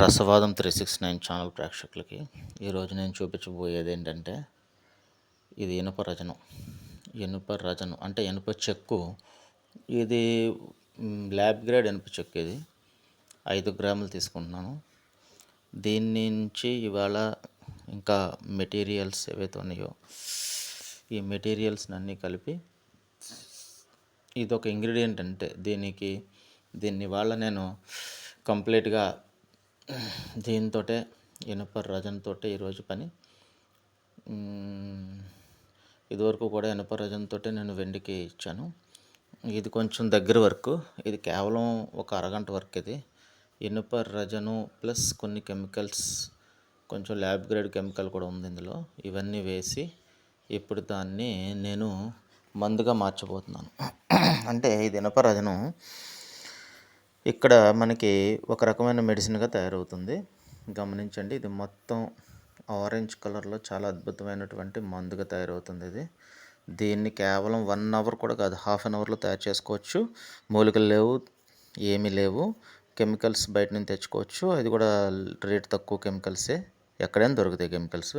రసవాదం three six nine channel ప్రేక్షకులకి ఈరోజు నేను చూపించబోయేది ఏంటంటే ఇది ఇనుప రజనం. ఇనుప రజనం అంటే ఇనుప చెక్కు. ఇది ల్యాబ్ గ్రేడ్ ఇనుప చెక్కు ఇది. ఐదు గ్రాములు తీసుకుంటున్నాను. దీని నుంచి ఇవాళ ఇంకా మెటీరియల్స్ ఏవైతే ఉన్నాయో ఈ మెటీరియల్స్ అన్నీ కలిపి ఇది ఒక ఇంగ్రీడియంట్ అంటే దీనికి దీన్ని వాళ్ళ నేను కంప్లీట్గా దీంతో ఇనుప రజంతో ఈరోజు పని. ఇదివరకు కూడా ఇనుప రజంతో నేను వెండికి ఇచ్చాను. ఇది కొంచెం దగ్గర వర్క్. ఇది కేవలం ఒక అరగంట వర్క్ ఇది. ఇనుప రజను ప్లస్ కొన్ని కెమికల్స్ కొంచెం ల్యాబ్ గ్రేడ్ కెమికల్ కూడా ఉంది ఇందులో. ఇవన్నీ వేసి ఇప్పుడు దాన్ని నేను మందుగా మార్చబోతున్నాను. అంటే ఇది ఇనుప రజనం ఇక్కడ మనకి ఒక రకమైన మెడిసిన్గా తయారవుతుంది. గమనించండి ఇది మొత్తం ఆరెంజ్ కలర్లో చాలా అద్భుతమైనటువంటి మందుగా తయారవుతుంది ఇది. దీన్ని కేవలం వన్ అవర్ కూడా కాదు హాఫ్ అన్ అవర్లో తయారు చేసుకోవచ్చు. మూలికలు లేవు ఏమీ లేవు. కెమికల్స్ బయట నుంచి తెచ్చుకోవచ్చు. అది కూడా రేట్ తక్కువ కెమికల్సే. ఎక్కడైనా దొరుకుతాయి కెమికల్స్.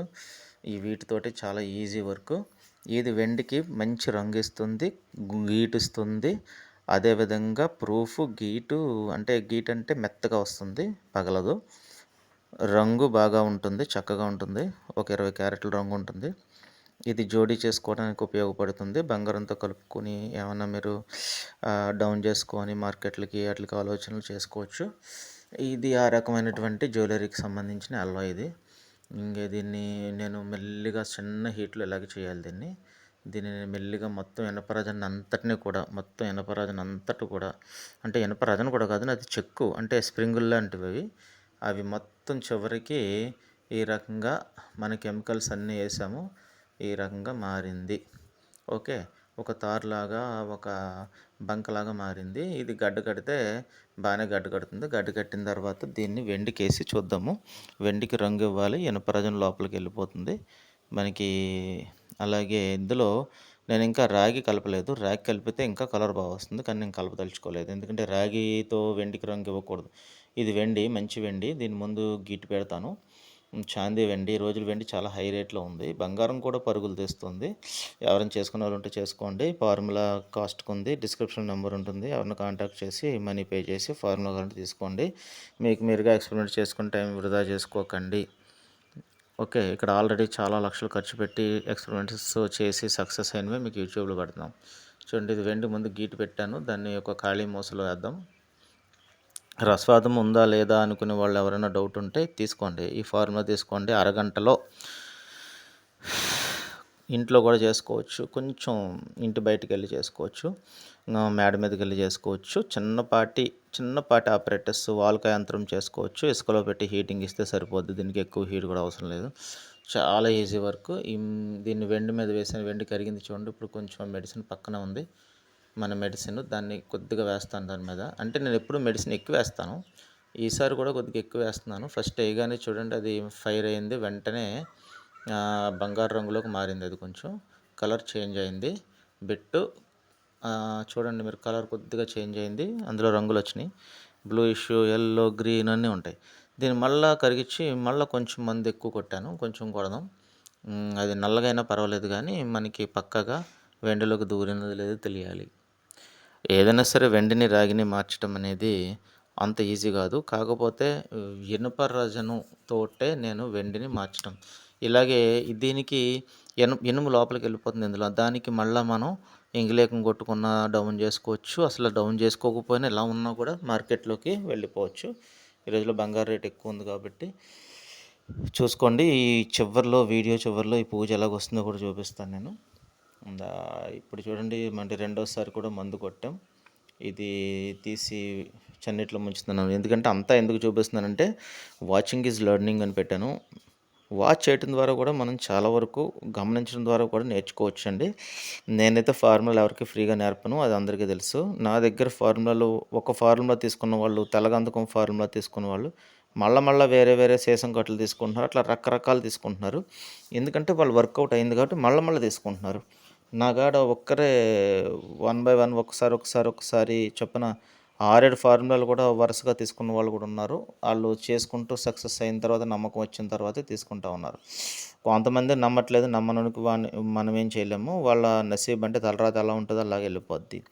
ఈ వీటితోటి చాలా ఈజీ వర్క్. ఇది వెండికి మంచి రంగు ఇస్తుంది గీటు ఇస్తుంది. అదేవిధంగా ప్రూఫ్ గీటు అంటే గీట్ అంటే మెత్తగా వస్తుంది పగలదు. రంగు బాగా ఉంటుంది చక్కగా ఉంటుంది. ఒక ఇరవై క్యారెట్ల రంగు ఉంటుంది. ఇది జోడీ చేసుకోవడానికి ఉపయోగపడుతుంది. బంగారంతో కలుపుకొని ఏమైనా మీరు డౌన్ చేసుకొని మార్కెట్లకి వాటికి ఆలోచనలు చేసుకోవచ్చు. ఇది ఆ రకమైనటువంటి జ్యువెలరీకి సంబంధించిన అల్వా ఇది. ఇంకే దీన్ని నేను మెల్లిగా చిన్న హీట్లో ఇలాగే చేయాలి దీన్ని. దీనిని మెల్లిగా మొత్తం ఇనపరాజన్ అంతటిని కూడా మొత్తం ఇనపరాజన్ అంతటి కూడా అంటే ఇనపరాజన్ కూడా కాదు అది చెక్కు అంటే స్ప్రింగుల్ లాంటివి అవి అవి మొత్తం చివరికి ఈ రకంగా మన కెమికల్స్ అన్నీ వేసాము. ఈ రకంగా మారింది. ఓకే? ఒక తారులాగా ఒక బంకలాగా మారింది. ఇది గడ్డ కడితే బాగానే గడ్డ కడుతుంది. గడ్డ కట్టిన తర్వాత దీన్ని వెండికేసి చూద్దాము. వెండికి రంగు ఇవ్వాలి. ఇనుపరజం లోపలికి వెళ్ళిపోతుంది. మనకి అలాగే ఇందులో నేను ఇంకా రాగి కలపలేదు. రాగి కలిపితే ఇంకా కలర్ బాగా వస్తుంది. కానీ నేను కలపదలుచుకోలేదు ఎందుకంటే రాగితో వెండికి రంగు ఇవ్వకూడదు. ఇది వెండి మంచి వెండి. దీని ముందు గీటు పెడతాను. చాందీ వెండి. ఈ రోజులు వెండి చాలా హై రేట్లో ఉంది. బంగారం కూడా పరుగులు తెస్తుంది. ఎవరైనా చేసుకునే వాళ్ళు ఉంటే చేసుకోండి. ఫార్ములా కాస్ట్కి ఉంది. డిస్క్రిప్షన్ నెంబర్ ఉంటుంది. ఎవరిని కాంటాక్ట్ చేసి మనీ పే చేసి ఫార్ములా కరెంట్ తీసుకోండి. మీకు మీరుగా ఎక్స్పెరిమెంట్ చేసుకుని టైం వృధా చేసుకోకండి. ఓకే ఇక్కడ ఆల్రెడీ చాలా లక్షలు ఖర్చు పెట్టి ఎక్స్పెరిమెంట్స్ చేసి సక్సెస్ అయినవి మీకు యూట్యూబ్లో పెడతాం. చూడండి ఇది వెండి ముందు గీటు పెట్టాను. దాన్ని ఒక ఖాళీ మూసలో వేద్దాం. రసవాదం ఉందా లేదా అనుకునే వాళ్ళు ఎవరైనా డౌట్ ఉంటే తీసుకోండి. ఈ ఫార్ములా తీసుకోండి. అరగంటలో ఇంట్లో కూడా చేసుకోవచ్చు. కొంచెం ఇంటి బయటికి వెళ్ళి చేసుకోవచ్చు. మేడ మీదకి వెళ్ళి చేసుకోవచ్చు. చిన్నపాటి చిన్నపాటి ఆపరేటర్స్ వాల్కా యంత్రం చేసుకోవచ్చు. ఇసుకలో పెట్టి హీటింగ్ ఇస్తే సరిపోద్ది. దీనికి ఎక్కువ హీట్ కూడా అవసరం లేదు. చాలా ఈజీ వర్క్. దీన్ని వెండి మీద వేసిన వెండి కరిగింది చూడండి. ఇప్పుడు కొంచెం మెడిసిన్ పక్కన ఉంది. మన మెడిసిన్ దాన్ని కొద్దిగా వేస్తాను దాని మీద. అంటే నేను ఎప్పుడు మెడిసిన్ ఎక్కువ వేస్తాను. ఈసారి కూడా కొద్దిగా ఎక్కువ వేస్తున్నాను. ఫస్ట్ వేయగానే చూడండి. అది ఫైర్ అయింది. వెంటనే బంగారు రంగులోకి మారింది అది కొంచెం. కలర్ చేంజ్ అయింది. బిట్టు చూడండి మీరు కలర్ కొద్దిగా చేంజ్ అయింది. అందులో రంగులు వచ్చినాయి. బ్లూ ఎల్లో గ్రీన్ అన్నీ ఉంటాయి. దీన్ని మళ్ళీ కరిగించి మళ్ళీ కొంచెం మంది ఎక్కువ కొట్టాను. కొంచెం కొడదాం. అది నల్లగా అయినా పర్వాలేదు కానీ మనకి పక్కగా వెండిలోకి దూరినది లేదో తెలియాలి. ఏదైనా సరే వెండిని రాగిని మార్చడం అనేది అంత ఈజీ కాదు. కాకపోతే ఇనుప రజను తోటే నేను వెండిని మార్చడం ఇలాగే దీనికి ఎను ఇనుము లోపలికి వెళ్ళిపోతుంది ఇందులో. దానికి మళ్ళీ మనం ఇంగిలేకం కొట్టుకున్న డౌన్ చేసుకోవచ్చు. అసలు డౌన్ చేసుకోకపోయినా ఎలా ఉన్నా కూడా మార్కెట్లోకి వెళ్ళిపోవచ్చు. ఈ రోజులో బంగారు రేట్ ఎక్కువ ఉంది కాబట్టి చూసుకోండి. ఈ చివరిలో వీడియో చివరిలో ఈ పూజ ఎలాగ వస్తుందో కూడా చూపిస్తాను నేను. ఇప్పుడు చూడండి మళ్ళీ రెండోసారి కూడా మందు కొట్టాం. ఇది తీసి చన్నీటిలో ముంచుతున్నాను. ఎందుకంటే అంతా ఎందుకు చూపిస్తున్నానంటే వాచింగ్ ఈజ్ లెర్నింగ్ అని పెట్టాను. వాచ్ చేయటం ద్వారా కూడా మనం చాలా వరకు గమనించడం ద్వారా కూడా నేర్చుకోవచ్చు అండి నేనైతే ఫార్ములా ఎవరికి ఫ్రీగా నేర్పను అది అందరికీ తెలుసు. నా దగ్గర ఫార్ములాలు ఒక ఫార్ములా తీసుకున్న వాళ్ళు తెల్లగంధకం ఫార్ములా తీసుకున్న వాళ్ళు మళ్ళా మళ్ళీ వేరే వేరే సీసం కట్టలు తీసుకుంటున్నారు అట్లా రకరకాలు తీసుకుంటున్నారు. ఎందుకంటే వాళ్ళు వర్కౌట్ అయింది కాబట్టి మళ్ళీ మళ్ళీ తీసుకుంటున్నారు. నా కాడ ఒక్కరే వన్ బై వన్ ఒకసారి ఒకసారి ఒకసారి చొప్పున ఆరేడు ఫార్ములాలు కూడా వరుసగా తీసుకున్న వాళ్ళు కూడా ఉన్నారు. వాళ్ళు చేసుకుంటూ సక్సెస్ అయిన తర్వాత నమ్మకం వచ్చిన తర్వాతే తీసుకుంటా ఉన్నారు. కొంతమంది నమ్మట్లేదు నమ్మడానికి మనం ఏం చేయలేము. వాళ్ళ నసీబ్ అంటే తలరాత ఎలా ఉంటుందో అలాగే వెళ్ళిపోద్ది.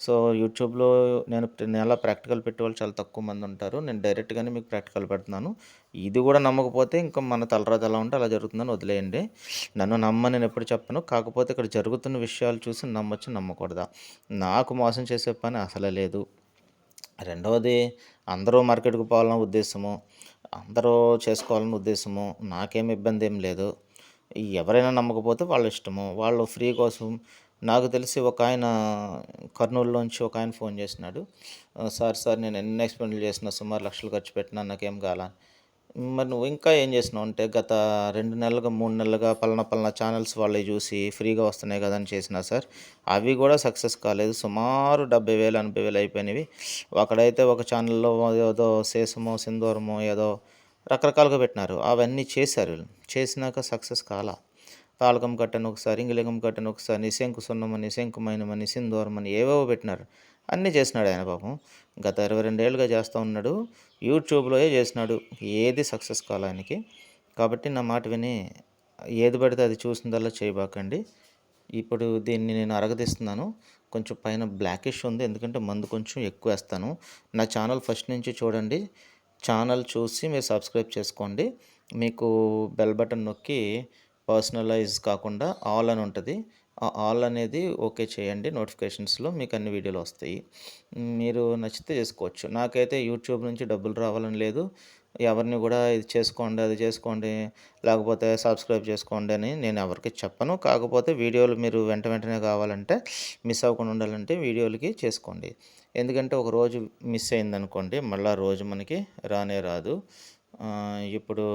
సో యూట్యూబ్లో నేను ప్రతి నెల ప్రాక్టికల్ పెట్టే వాళ్ళు చాలా తక్కువ మంది ఉంటారు. నేను డైరెక్ట్గానే మీకు ప్రాక్టికల్ పెడుతున్నాను. ఇది కూడా నమ్మకపోతే ఇంకా మన తలరాత ఎలా ఉంటే అలా జరుగుతుందని వదిలేయండి. నన్ను నమ్మ నేను ఎప్పుడు చెప్పను. కాకపోతే ఇక్కడ జరుగుతున్న విషయాలు చూసి నమ్మొచ్చు నమ్మకూడదా? నాకు మోసం చేసే పని అసలే లేదు. రెండవది అందరూ మార్కెట్కు పోవాలన్న ఉద్దేశము అందరూ చేసుకోవాలన్న ఉద్దేశము నాకేం ఇబ్బంది ఏం లేదు. ఎవరైనా నమ్మకపోతే వాళ్ళ ఇష్టము. వాళ్ళు ఫ్రీ కోసం నాకు తెలిసి ఒక ఆయన కర్నూలులోంచి ఒక ఆయన ఫోన్ చేసినాడు. సార్ సార్ నేను ఎన్ని ఎక్స్పెండ్ చేసిన సుమారు లక్షలు ఖర్చు పెట్టినా నాకేం కాల మరి నువ్వు ఇంకా ఏం చేసినావు అంటే గత రెండు నెలలుగా మూడు నెలలుగా పలానా పలానా ఛానల్స్ వాళ్ళవి చూసి ఫ్రీగా వస్తున్నాయి కదా అని చేసినా సార్. అవి కూడా సక్సెస్ కాలేదు. సుమారు డెబ్బై వేలు ఎనభై వేలు అయిపోయినవి. అక్కడైతే ఒక ఛానల్లో ఏదో శేషమో సింధూరమో ఏదో రకరకాలుగా పెట్టినారు. అవన్నీ చేశారు. చేసినాక సక్సెస్ కాలా? తాళకం కట్టను ఒకసారి ఇంగిలిగం కట్టను ఒకసారి నిశంకు సున్నమని శంకుమైనమని సింధూరమని ఏవేవో పెట్టినారు. అన్నీ చేసినాడు ఆయన పాపం. గత ఇరవై రెండేళ్ళుగా చేస్తూ ఉన్నాడు. యూట్యూబ్లో చేసినాడు. ఏది సక్సెస్ కాల ఆయనకి. కాబట్టి నా మాట విని ఏది పడితే అది చూసిందల్లా చేయబాకండి. ఇప్పుడు దీన్ని నేను అరగదీస్తున్నాను. కొంచెం పైన బ్లాకిష్ ఉంది. ఎందుకంటే మందు కొంచెం ఎక్కువ వేస్తాను. నా ఛానల్ ఫస్ట్ నుంచి చూడండి. ఛానల్ చూసి మీరు సబ్స్క్రైబ్ చేసుకోండి. మీకు బెల్ బటన్ నొక్కి పర్సనలైజ్ కాకుండా ఆల్ అని ఉంటుంది. ఆల్ అనేది ఓకే చేయండి నోటిఫికేషన్స్లో మీకు అన్ని వీడియోలు వస్తాయి. మీరు నచ్చితే చేసుకోవచ్చు. నాకైతే యూట్యూబ్ నుంచి డబ్బులు రావాలని లేదు. ఎవరిని కూడా ఇది చేసుకోండి అది చేసుకోండి లేకపోతే సబ్స్క్రైబ్ చేసుకోండి అని నేను ఎవరికి చెప్పను. కాకపోతే వీడియోలు మీరు వెంట వెంటనే కావాలంటే మిస్ అవ్వకుండా ఉండాలంటే వీడియోలకి చేసుకోండి. ఎందుకంటే ఒక రోజు మిస్ అయిందనుకోండి మళ్ళీ రోజు మనకి రానే రాదు. ఇప్పుడు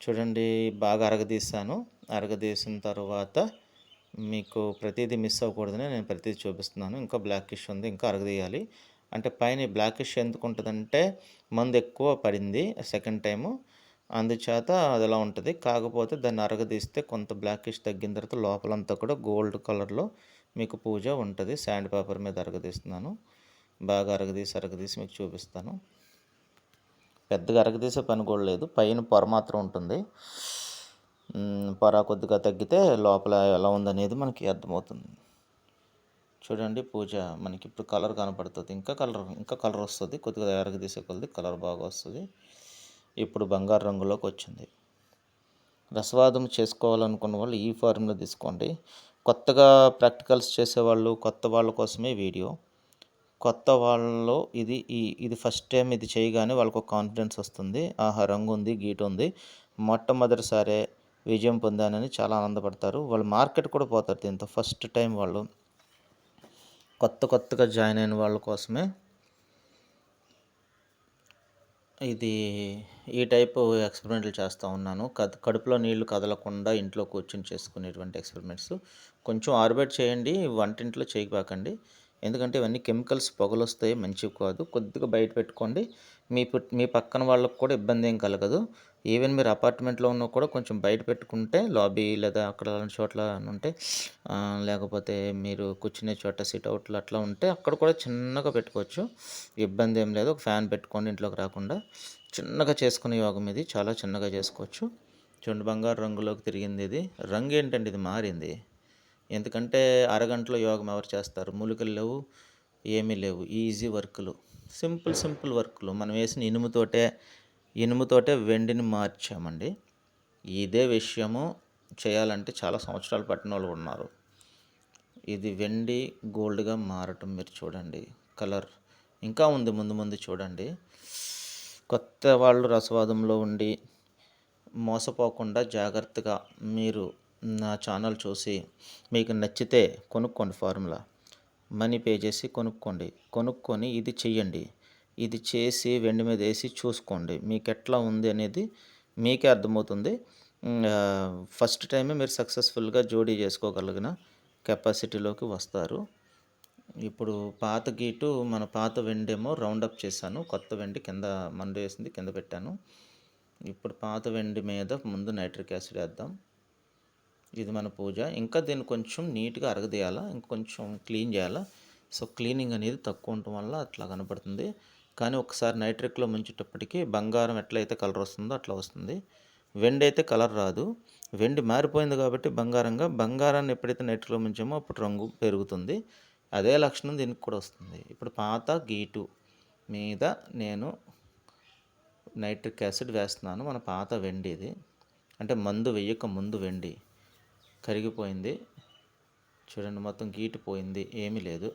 చూడండి బాగా అరగదీశాను. అరగదీసిన తర్వాత మీకు ప్రతిదీ మిస్ అవ్వకూడదని నేను ప్రతిదీ చూపిస్తున్నాను. ఇంకా బ్లాకిష్ ఉంది ఇంకా అరగదీయాలి. అంటే పైన బ్లాకిష్ ఎందుకు ఉంటుందంటే మందు ఎక్కువ పడింది సెకండ్ టైము అందుచేత అది అలా ఉంటుంది? కాకపోతే దాన్ని అరగదీస్తే కొంత బ్లాకిష్ తగ్గిన తర్వాత లోపలంతా కూడా గోల్డ్ కలర్లో మీకు పూజ ఉంటుంది. శాండ్ పేపర్ మీద అరగదీస్తున్నాను. బాగా అరగదీసి అరగదీసి మీకు చూపిస్తాను. పెద్దగా అరగదీసే పని కూడా లేదు. పైన పొర మాత్రం ఉంటుంది. పొర కొద్దిగా తగ్గితే లోపల ఎలా ఉందనేది మనకి అర్థమవుతుంది. చూడండి పూజ మనకి ఇప్పుడు కలర్ కనపడుతుంది. ఇంకా కలర్ ఇంకా కలర్ వస్తుంది. కొద్దిగా అరగదీసే కొద్ది కలర్ బాగా వస్తుంది. ఇప్పుడు బంగారు రంగులోకి వచ్చింది. రసవాదం చేసుకోవాలనుకున్న వాళ్ళు ఈ ఫార్ములా తీసుకోండి. కొత్తగా ప్రాక్టికల్స్ చేసేవాళ్ళు కొత్త వాళ్ళ కోసమే వీడియో. కొత్త వాళ్ళలో ఇది ఈ ఇది ఫస్ట్ టైం ఇది చేయగానే వాళ్ళకు కాన్ఫిడెన్స్ వస్తుంది. ఆహా రంగు ఉంది గీట్ ఉంది. మొట్టమొదటిసారే విజయం పొందానని చాలా ఆనందపడతారు. వాళ్ళు మార్కెట్ కూడా పోతారు దీంతో. ఫస్ట్ టైం వాళ్ళు కొత్త కొత్తగా జాయిన్ అయిన వాళ్ళ కోసమే. ఇది ఈ టైపు ఎక్స్పెరిమెంట్లు చేస్తూ ఉన్నాను. కద్ కడుపులో నీళ్ళు కదలకుండా ఇంట్లో కూర్చొని చేసుకునేటువంటి ఎక్స్పెరిమెంట్స్. కొంచెం ఆర్బిట్ చేయండి వంటింట్లో చేయబాకండి. ఎందుకంటే ఇవన్నీ కెమికల్స్ పొగలు వస్తాయి మంచివి కాదు. కొద్దిగా బయట పెట్టుకోండి. మీ మీ పక్కన వాళ్ళకు కూడా ఇబ్బంది ఏం కలగదు. ఈవెన్ మీరు అపార్ట్మెంట్లో ఉన్నా కూడా కొంచెం బయట పెట్టుకుంటే లాబీ లేదా అక్కడ అలాంటి చోట్ల ఉంటే లేకపోతే మీరు కూర్చునే చోట సిట్అవుట్లు అట్లా ఉంటే అక్కడ కూడా చిన్నగా పెట్టుకోవచ్చు. ఇబ్బంది ఏం లేదు. ఒక ఫ్యాన్ పెట్టుకోండి ఇంట్లోకి రాకుండా. చిన్నగా చేసుకునే యోగం ఇది. చాలా చిన్నగా చేసుకోవచ్చు. చూడండి బంగారు రంగులోకి తిరిగింది ఇది. రంగు ఏంటండి? ఇది మారింది. ఎందుకంటే అరగంటలో యోగం ఎవరు చేస్తారు? మూలికలు లేవు ఏమీ లేవు. ఈజీ వర్కులు సింపుల్ సింపుల్ వర్కులు మనం వేసిన ఇనుముతోటే ఇనుముతోటే వెండిని మార్చామండి. ఇదే విషయము చేయాలంటే చాలా సంవత్సరాలు పట్టిన వాళ్ళు ఉన్నారు. ఇది వెండి గోల్డ్గా మారటం మీరు చూడండి. కలర్ ఇంకా ఉంది ముందు ముందు చూడండి. కొత్త వాళ్ళు రసవాదంలో ఉండి మోసపోకుండా జాగ్రత్తగా మీరు నా ఛానల్ చూసి మీకు నచ్చితే కొనుక్కోండి ఫార్ములా మనీ పే చేసి కొనుక్కోండి. కొనుక్కొని ఇది చెయ్యండి ఇది చేసి వెండి మీద వేసి చూసుకోండి. మీకు ఎట్లా ఉంది అనేది మీకే అర్థమవుతుంది. ఫస్ట్ టైమే మీరు సక్సెస్ఫుల్గా జోడీ చేసుకోగలిగిన కెపాసిటీలోకి వస్తారు. ఇప్పుడు పాత గీటు మన పాత వెండేమో రౌండ్ అప్ చేశాను. కొత్త వెండి కింద మందు వేసింది కింద పెట్టాను. ఇప్పుడు పాత వెండి మీద ముందు నైట్రిక్ యాసిడ్ వేద్దాం. ఇది మన పూజ. ఇంకా దీన్ని కొంచెం నీట్గా అరగదీయాలా? ఇంకొంచెం క్లీన్ చేయాలా? సో క్లీనింగ్ అనేది తక్కువ ఉండటం వల్ల అట్లా కనపడుతుంది కానీ ఒకసారి నైట్రిక్లో ముంచేటప్పటికి బంగారం ఎట్లయితే కలర్ వస్తుందో అట్లా వస్తుంది. వెండి అయితే కలర్ రాదు. వెండి మారిపోయింది కాబట్టి బంగారంగా. బంగారాన్ని ఎప్పుడైతే నైట్రిక్లో ముంచామో అప్పుడు రంగు పెరుగుతుంది. అదే లక్షణం దీనికి కూడా వస్తుంది. ఇప్పుడు పాత గీటు మీద నేను నైట్రిక్ యాసిడ్ వేస్తున్నాను. మన పాత వెండి ఇది. అంటే మందు వెయ్యక ముందు వెండి కరిగిపోయింది. చూడండి మొత్తం గీటు పోయింది. ఏమీ లేదు.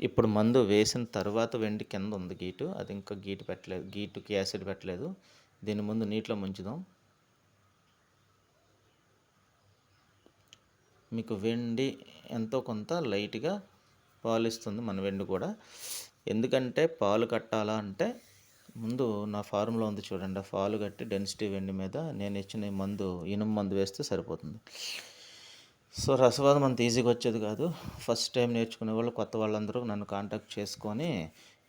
ఇప్పుడు మందు వేసిన తర్వాత వెండి కింద ఉంది గీటు. అది ఇంకా గీటు పెట్టలేదు. గీటుకి యాసిడ్ పెట్టలేదు. దీని ముందు నీటిలో ముంచుదాం. మీకు వెండి ఎంతో కొంత లైట్గా పాలు ఇస్తుంది మన వెండి కూడా. ఎందుకంటే పాలు కట్టాలా అంటే ముందు నా ఫార్ములా ఉంది చూడండి. ఆ పాలు కట్టి డెన్సిటీ వెండి మీద నేను ఇచ్చిన మందు ఇనుము మందు వేస్తే సరిపోతుంది. సో రసవాదం అంత ఈజీగా వచ్చేది కాదు. ఫస్ట్ టైం నేర్చుకునే వాళ్ళు కొత్త వాళ్ళందరూ నన్ను కాంటాక్ట్ చేసుకొని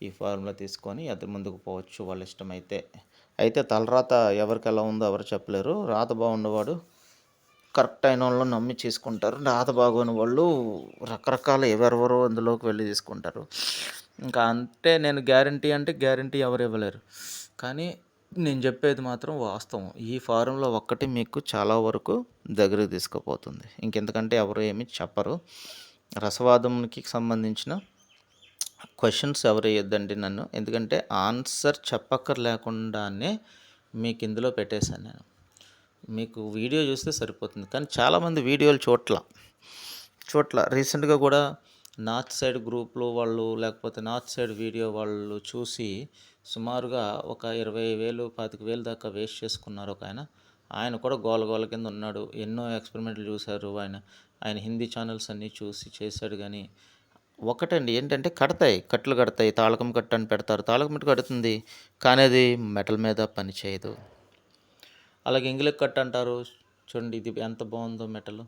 ఈ ఫార్ములా తీసుకొని అతని ముందుకు పోవచ్చు వాళ్ళ ఇష్టమైతే. అయితే తలరాత ఎవరికి ఎలా ఉందో ఎవరు చెప్పలేరు. రాత బాగుండేవాడు కరెక్ట్ అయిన వాళ్ళు నమ్మి చేసుకుంటారు. రాత బాగోని వాళ్ళు రకరకాల ఎవరెవరో అందులోకి వెళ్ళి తీసుకుంటారు. ఇంకా అంటే నేను గ్యారంటీ అంటే గ్యారంటీ ఎవరు ఇవ్వలేరు. కానీ నేను చెప్పేది మాత్రం వాస్తవం. ఈ ఫారంలో ఒక్కటి మీకు చాలా వరకు దగ్గరికి తీసుకుపోతుంది. ఇంకెంతకంటే ఎవరు ఏమి చెప్పరు. రసవాదంకి సంబంధించిన క్వశ్చన్స్ ఎవరు వేయొద్దండి నన్ను. ఎందుకంటే ఆన్సర్ చెప్పక్కర్ లేకుండానే మీకు ఇందులో పెట్టేశాను నేను. మీకు వీడియో చూస్తే సరిపోతుంది. కానీ చాలామంది వీడియోలు చూట్ల చూట్ల రీసెంట్గా కూడా నార్త్ సైడ్ గ్రూప్లో వాళ్ళు లేకపోతే నార్త్ సైడ్ వీడియో వాళ్ళు చూసి సుమారుగా ఒక ఇరవై వేలు పాతిక వేలు దాకా వేస్ట్ చేసుకున్నారు ఒక ఆయన. ఆయన కూడా గోల గోల కింద ఉన్నాడు. ఎన్నో ఎక్స్పెరిమెంట్లు చూశారు ఆయన. ఆయన హిందీ ఛానల్స్ అన్నీ చూసి చేశాడు కానీ ఒకటండి ఏంటంటే కడతాయి. కట్లు కడతాయి. తాళకం కట్టు అని పెడతారు. తాళకం కట్టు కడుతుంది? కానీ అది మెటల్ మీద పని చేయదు. అలాగే ఇంగిలిక్ కట్ అంటారు. చూడండి ఇది ఎంత బాగుందో మెటల్.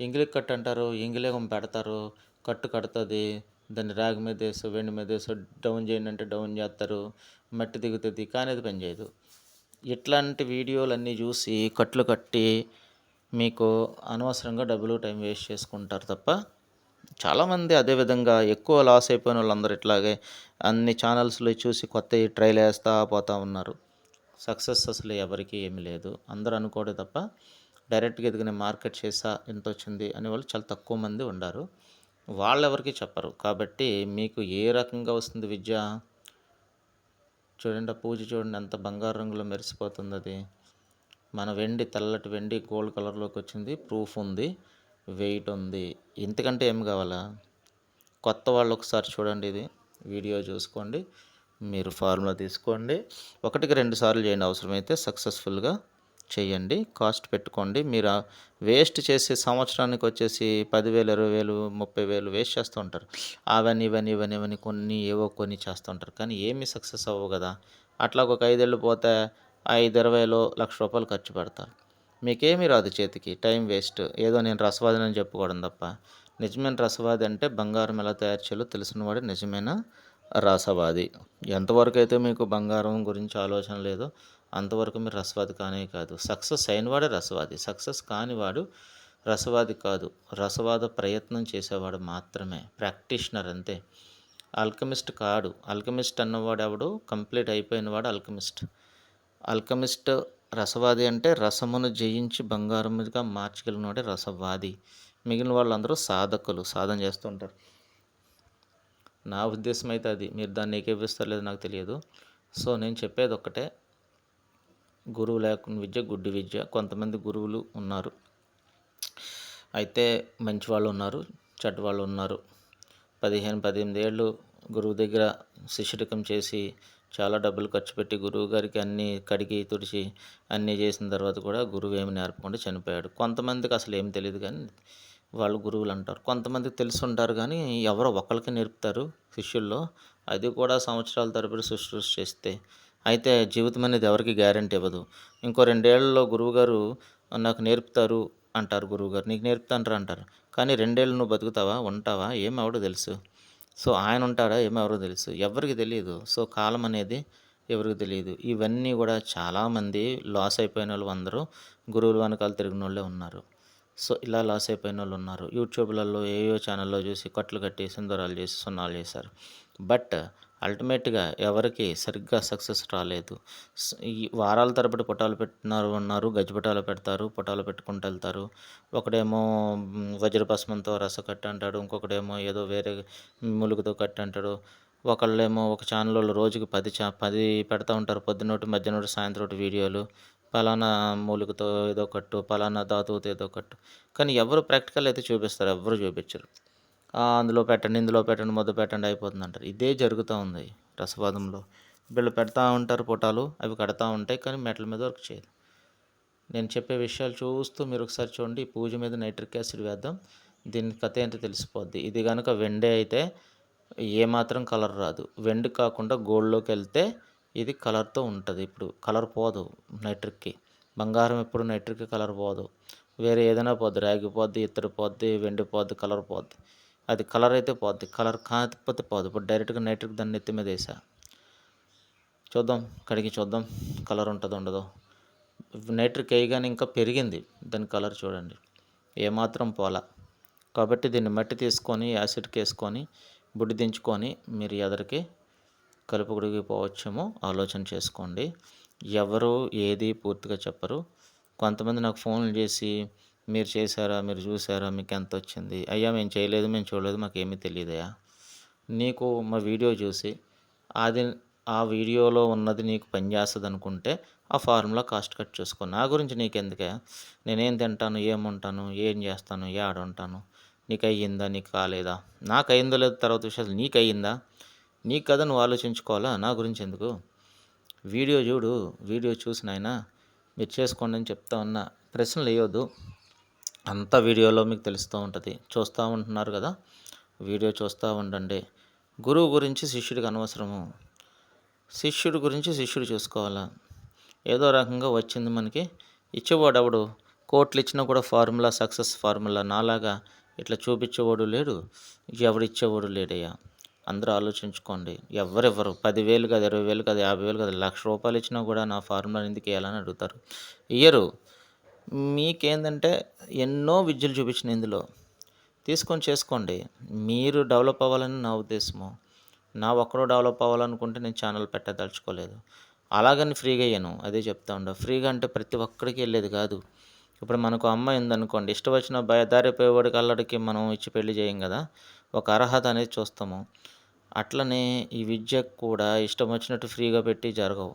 ఇంగిలికి కట్ అంటారు. ఇంగిలేకం పెడతారు. కట్టు కడుతుంది. దాన్ని రాగి మీద వేసో వెండి మీద వేసో డౌన్ చేయండి అంటే డౌన్ చేస్తారు మట్టి దిగుతుంది కానీ అది పనిచేయదు ఇట్లాంటి వీడియోలు అన్నీ చూసి కట్లు కట్టి మీకు అనవసరంగా డబ్బులు టైం వేస్ట్ చేసుకుంటారు తప్ప చాలామంది అదేవిధంగా ఎక్కువ లాస్ అయిపోయిన వాళ్ళందరూ ఇట్లాగే అన్ని ఛానల్స్లో చూసి కొత్త ట్రైల్ వేస్తూ పోతూ ఉన్నారు. సక్సెస్ అసలు ఎవరికి ఏమీ లేదు. అందరూ అనుకోవడం తప్ప డైరెక్ట్గా ఎదిగిన మార్కెట్ చేసా ఎంత వచ్చింది అనే వాళ్ళు చాలా తక్కువ మంది ఉండారు. వాళ్ళెవరికి చెప్పరు. కాబట్టి మీకు ఏ రకంగా వస్తుంది విద్య? చూడండి ఆ పూజ చూడండి ఎంత బంగారు రంగులో మెరిసిపోతుంది అది. మన వెండి తెల్లటి వెండి గోల్డ్ కలర్లోకి వచ్చింది. ప్రూఫ్ ఉంది. వెయిట్ ఉంది. ఇంతకంటే ఏం కావాలా? కొత్త వాళ్ళు ఒకసారి చూడండి ఇది. వీడియో చూసుకోండి. మీరు ఫార్ములా తీసుకోండి. ఒకటికి రెండు సార్లు చేయండి. అవసరమైతే సక్సెస్ఫుల్గా చేయండి కాస్ట్ పెట్టుకోండి. మీరు వేస్ట్ చేసే సంవత్సరానికి వచ్చేసి పదివేలు ఇరవై వేలు ముప్పై వేలు వేస్ట్ చేస్తూ ఉంటారు. అవన్నీ ఇవన్నీ ఇవన్నీ ఇవన్నీ కొన్ని ఏవో కొన్ని చేస్తూ ఉంటారు. కానీ ఏమీ సక్సెస్ అవ్వవు కదా. అట్లా ఒక ఐదేళ్ళు పోతే ఐదు ఇరవైలో లక్ష రూపాయలు ఖర్చు పెడతారు. మీకేమీ రాదు చేతికి. Time waste. ఏదో నేను రసవాదిని అని చెప్పుకోవడం తప్ప. నిజమైన రసవాది అంటే బంగారం ఎలా తయారు చేయాలో తెలిసినవాడు నిజమైన రసవాది. ఎంతవరకు అయితే మీకు బంగారం గురించి ఆలోచన లేదో అంతవరకు మీరు రసవాది కానే కాదు. సక్సెస్ అయినవాడే రసవాది. సక్సెస్ కానివాడు రసవాది కాదు. రసవాద ప్రయత్నం చేసేవాడు మాత్రమే. ప్రాక్టీషనర్ అంతే. అల్కమిస్ట్ కాడు. అల్కమిస్ట్ అన్నవాడు ఎవడు కంప్లీట్ అయిపోయినవాడు అల్కమిస్ట్. అల్కమిస్ట్ రసవాది అంటే రసమును జయించి బంగారముగా మార్చగలిగినవాడే రసవాది. మిగిలిన వాళ్ళందరూ సాధకులు. సాధన చేస్తూ ఉంటారు. నా ఉద్దేశం అయితే అది. మీరు దాన్ని ఏకీపిస్తారు లేదో నాకు తెలియదు. సో నేను చెప్పేది ఒక్కటే గురువు లేకుండా విద్య గుడ్డి విద్య. కొంతమంది గురువులు ఉన్నారు. అయితే మంచి వాళ్ళు ఉన్నారు చెడ్డ వాళ్ళు ఉన్నారు. పదిహేను పద్దెనిమిది ఏళ్ళు గురువు దగ్గర శిష్యరికం చేసి చాలా డబ్బులు ఖర్చు పెట్టి గురువు గారికి అన్నీ కడిగి తుడిచి అన్నీ చేసిన తర్వాత కూడా గురువు ఏమి నేర్పకుండా చనిపోయాడు. కొంతమందికి అసలు ఏం తెలియదు కానీ వాళ్ళు గురువులు అంటారు. కొంతమందికి తెలిసి ఉంటారు కానీ ఎవరో ఒకరికి నేర్పుతారు శిష్యుల్లో. అది కూడా సంవత్సరాల తరబడి శుశ్రూష చేస్తే అయితే జీవితం అనేది ఎవరికి గ్యారంటీ ఇవ్వదు. ఇంకో రెండేళ్ళలో గురువుగారు నాకు నేర్పుతారు అంటారు గురువుగారు. నీకు నేర్పుతాంటారు అంటారు. కానీ రెండేళ్ళు నువ్వు బతుకుతావా? ఉంటావా? ఏం తెలుసు. సో ఆయన ఉంటాడా? ఏమో తెలుసు. ఎవరికి తెలియదు. సో కాలం అనేది ఎవరికి తెలియదు. ఇవన్నీ కూడా చాలామంది లాస్ అయిపోయిన వాళ్ళు అందరూ గురువుల వెనకాల తిరిగిన వాళ్ళే ఉన్నారు. సో ఇలా లాస్ అయిపోయిన వాళ్ళు ఉన్నారు. యూట్యూబ్లలో ఏయో ఛానల్లో చూసి కట్లు కట్టి సుందరాలు చేసి సున్నాలు చేశారు. బట్ అల్టిమేట్గా ఎవరికి సరిగ్గా సక్సెస్ రాలేదు. ఈ వారాల తరబడి పుటాలు పెట్టినారు అన్నారు గజ్జిపటాలు పెడతారు పొటాలు పెట్టుకుంటూ వెళ్తారు. ఒకడేమో మ్, వజ్రభస్మంతో రసకట్టు అంటాడు ఇంకొకడేమో ఏదో వేరే ములుగుతో కట్ట అంటాడు. ఒకళ్ళేమో ఒక ఛానల్లో రోజుకి పది చా పది పెడతా ఉంటారు పొద్దున్నోటి మధ్యాహ్నం సాయంత్రం ఒకటి వీడియోలు. పలానా మూలికతో ఏదో కట్టు పలానా ధాతువుతో ఏదో కట్టు. కానీ ఎవరు ప్రాక్టికల్ అయితే చూపిస్తారు ఎవరు చూపించరు. అందులో పెట్టండి ఇందులో పెట్టండి మొదలు పెట్టండి అయిపోతుంది అంటారు ఇదే జరుగుతూ ఉంది రసవాదంలో వీళ్ళు పెడతా ఉంటారు పుటాలు అవి కడతా ఉంటాయి కానీ మెట్ల మీద వర్క్ చేయదు. నేను చెప్పే విషయాలు చూస్తూ మీరు ఒకసారి చూడండి. పూజ మీద నైట్రిక్ యాసిడ్ వేద్దాం. దీని కథ ఏంటో తెలిసిపోద్ది. ఇది కనుక వెండే అయితే ఏమాత్రం కలర్ రాదు. వెండి కాకుండా గోల్డ్లోకి వెళ్తే ఇది కలర్తో ఉంటుంది. ఇప్పుడు కలర్ పోదు నైట్రిక్కి. బంగారం ఎప్పుడు నైట్రిక్ కలర్ పోదు. వేరే ఏదైనా పోద్ది రాగి పోద్ది ఇత్తడి పోద్ది వెండి పోద్ది కలర్ పోద్ది. అది కలర్ అయితే పోద్ది కలర్ కాకపోతే పోదు. ఇప్పుడు డైరెక్ట్గా నైట్రిక్ దాన్ని నెత్తి మీద వేసా. చూద్దాం కడిగి చూద్దాం కలర్ ఉంటుందో ఉండదో. నైట్రిక్ వేయగానే ఇంకా పెరిగింది దాని కలర్ చూడండి. ఏమాత్రం పోలా. కాబట్టి దీన్ని మట్టి తీసుకొని యాసిడ్కి వేసుకొని బుడ్డి దించుకొని మీరు ఎదరికి కలుపుగుడికి పోవచ్చేమో ఆలోచన చేసుకోండి. ఎవరు ఏది పూర్తిగా చెప్పరు. కొంతమంది నాకు ఫోన్లు చేసి మీరు చేశారా మీరు చూసారా మీకు ఎంత వచ్చింది అయ్యా మేము చేయలేదు మేము చూడలేదు మాకు ఏమీ తెలియదయ్యా నీకు మా వీడియో చూసి అది ఆ వీడియోలో ఉన్నది నీకు పనిచేస్తుంది అనుకుంటే ఆ ఫార్ములా కాస్ట్ కట్ చేసుకో. నా గురించి నీకు ఎందుకే నేనేం తింటాను ఏముంటాను ఏం చేస్తాను ఏడ ఉంటాను? నీకు అయ్యిందా నీకు కాలేదా? నాకు అయిందో లేదు తర్వాత విషయాలు నీకు అయ్యిందా నీకు కదా నువ్వు ఆలోచించుకోవాలా? నా గురించి ఎందుకు? వీడియో చూడు వీడియో చూసిన ఆయన మీరు చేసుకోండి అని చెప్తా ఉన్నా. ప్రశ్నలు వేయొద్దు. అంతా వీడియోలో మీకు తెలుస్తూ ఉంటుంది. చూస్తూ ఉంటున్నారు కదా? వీడియో చూస్తూ ఉండండి. గురువు గురించి శిష్యుడికి అనవసరము. శిష్యుడి గురించి శిష్యుడు చూసుకోవాలా? ఏదో రకంగా వచ్చింది మనకి. ఇచ్చేవాడెవడు? కోట్లు ఇచ్చినా కూడా ఫార్ములా సక్సెస్ ఫార్ములా నాలాగా ఇట్లా చూపించేవాడు లేడు. ఎవడు ఇచ్చేవాడు లేడయ్యా? అందరూ ఆలోచించుకోండి. ఎవరెవరు పదివేలు కాదు ఇరవై వేలు కాదు యాభై వేలు కాదు లక్ష రూపాయలు ఇచ్చినా కూడా నా ఫార్ములా ఎందుకు వేయాలని అడుగుతారు? ఇయ్యరు. మీకేందంటే ఎన్నో విద్యలు చూపించిన ఇందులో. తీసుకొని చేసుకోండి. మీరు డెవలప్ అవ్వాలని నా ఉద్దేశము. నా ఒక్కడో డెవలప్ అవ్వాలనుకుంటే నేను ఛానల్ పెట్టదలుచుకోలేదు. అలాగని ఫ్రీగా అయ్యాను. అదే చెప్తా ఉండ. ఫ్రీగా అంటే ప్రతి ఒక్కడికి వెళ్ళేది కాదు. ఇప్పుడు మనకు అమ్మాయి ఉందనుకోండి ఇష్టం వచ్చిన బయదారిపోయేవాడికి అల్లడికి మనం ఇచ్చి పెళ్ళి చేయం కదా. ఒక అర్హత అనేది చూస్తాము. అట్లనే ఈ విద్యకు కూడా ఇష్టం వచ్చినట్టు ఫ్రీగా పెట్టి జరగవు.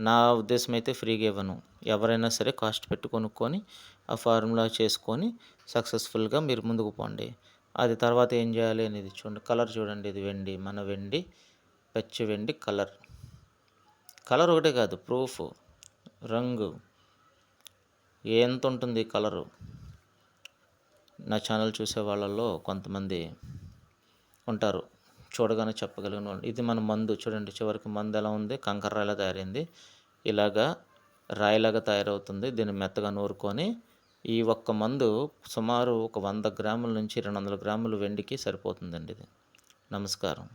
నా ఉద్దేశం అయితే ఫ్రీగా ఇవ్వను. ఎవరైనా సరే కాస్ట్ పెట్టి కొనుక్కొని ఆ ఫార్ములా చేసుకొని సక్సెస్ఫుల్గా మీరు ముందుకు పోండి. అది తర్వాత ఏం చేయాలి అనేది చూడండి. కలర్ చూడండి. ఇది వెండి మన వెండి పచ్చి వెండి కలర్. కలర్ ఒకటే కాదు ప్రూఫ్. రంగు. ఎంత ఉంటుంది కలరు? నా ఛానల్ చూసే వాళ్ళల్లో కొంతమంది ఉంటారు. చూడగానే చెప్పగలిగిన ఇది మన మందు. చూడండి చివరికి మందు ఎలా ఉంది? కంకర రాయిలా తయారైంది. ఇలాగా రాయిలాగా తయారవుతుంది. దీన్ని మెత్తగా నూరుకొని ఈ ఒక్క మందు సుమారు ఒక వంద గ్రాముల నుంచి రెండు వందల గ్రాములు వెండికి సరిపోతుందండి ఇది. నమస్కారం.